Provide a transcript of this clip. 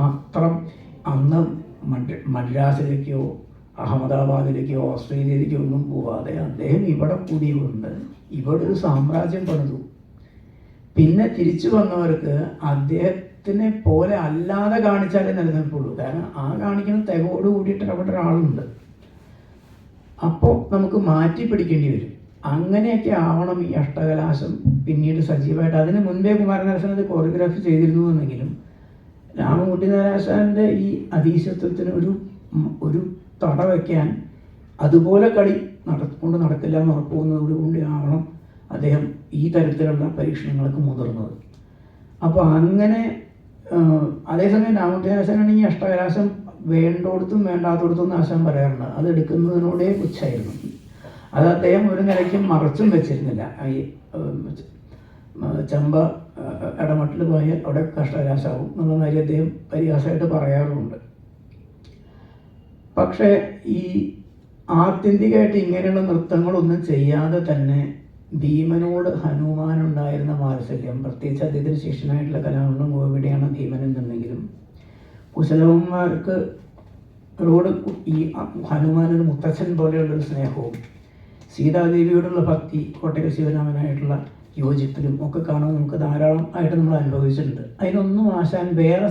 മാത്രം അന്ന് മദ്രാസിലേക്കോ അഹമ്മദാബാദിലേക്കോ ഓസ്ട്രേലിയയിലേക്കോ ഒന്നും പോവാതെ അദ്ദേഹം ഇവിടെ കൂടി കൊണ്ട് ഇവിടെ ഒരു സാമ്രാജ്യം പണിതു. പിന്നെ തിരിച്ചു വന്നവർക്ക് അദ്ദേഹത്തിനെ പോലെ അല്ലാതെ കാണിച്ചാലേ നിലനിൽപ്പുള്ളൂ. കാരണം ആ കാണിക്കുന്ന തികയോട് കൂടിയിട്ട് അവിടെ ഒരാളുണ്ട്. അപ്പോൾ നമുക്ക് മാറ്റി പിടിക്കേണ്ടി വരും. അങ്ങനെയൊക്കെ ആവണം ഈ അഷ്ടകലാശം പിന്നീട് സജീവമായിട്ട്. അതിന് മുൻപേ കുമാരനാശൻ അത് കോറിയോഗ്രാഫി ചെയ്തിരുന്നു എന്നെങ്കിലും രാമൻകുട്ടി നാരായണന്റെ ഈ അധീശത്വത്തിന് ഒരു ഒരു തട വയ്ക്കാൻ അതുപോലെ കളി നടക്കൊണ്ട് നടക്കില്ല എന്ന് ഉറപ്പുവന്നതോടുകൂടി ആവണം അദ്ദേഹം ഈ തരത്തിലുള്ള പരീക്ഷണങ്ങൾക്ക് മുതിർന്നത്. അപ്പോൾ അങ്ങനെ അതേസമയം രാമകുട്ടി നാരായണനാണെങ്കിൽ അഷ്ടകലാശം വേണ്ടോടത്തും വേണ്ടാത്തടത്തും നാശം പറയാറുണ്ട് അത് എടുക്കുന്നതിനോടേ പുച്ഛായിരുന്നു അത് അദ്ദേഹം ഒരു നിലയ്ക്കും മറച്ചും വെച്ചിരുന്നില്ല. ഈ ചമ്പ ഇടമട്ടിൽ പോയാൽ അവിടെ കഷ്ടരാശാവും എന്നുള്ള കാര്യം അദ്ദേഹം പരിഹാസമായിട്ട് പറയാറുമുണ്ട്. പക്ഷേ ഈ ആത്യന്തികമായിട്ട് ഇങ്ങനെയുള്ള നൃത്തങ്ങളൊന്നും ചെയ്യാതെ തന്നെ ഭീമനോട് ഹനുമാനുണ്ടായിരുന്ന വാത്സല്യം പ്രത്യേകിച്ച് അദ്ദേഹത്തിന് ശിഷ്യനായിട്ടുള്ള കലാമണ്ഡലം ഗോപിയുടെയാണ് ഭീമൻ എന്നുണ്ടെങ്കിലും കുശലവന്മാർക്ക് റോഡ് ഈ ഹനുമാനൊരു മുത്തച്ഛൻ പോലെയുള്ളൊരു സ്നേഹവും സീതാദേവിയോടുള്ള ഭക്തി കോട്ടയ ശിവരാമനായിട്ടുള്ള യോജിപ്പിലും ഒക്കെ കാണാൻ നമുക്ക് ധാരാളം ആയിട്ട് നമ്മൾ അനുഭവിച്ചിട്ടുണ്ട്. അതിനൊന്നും ആശാൻ വേറെ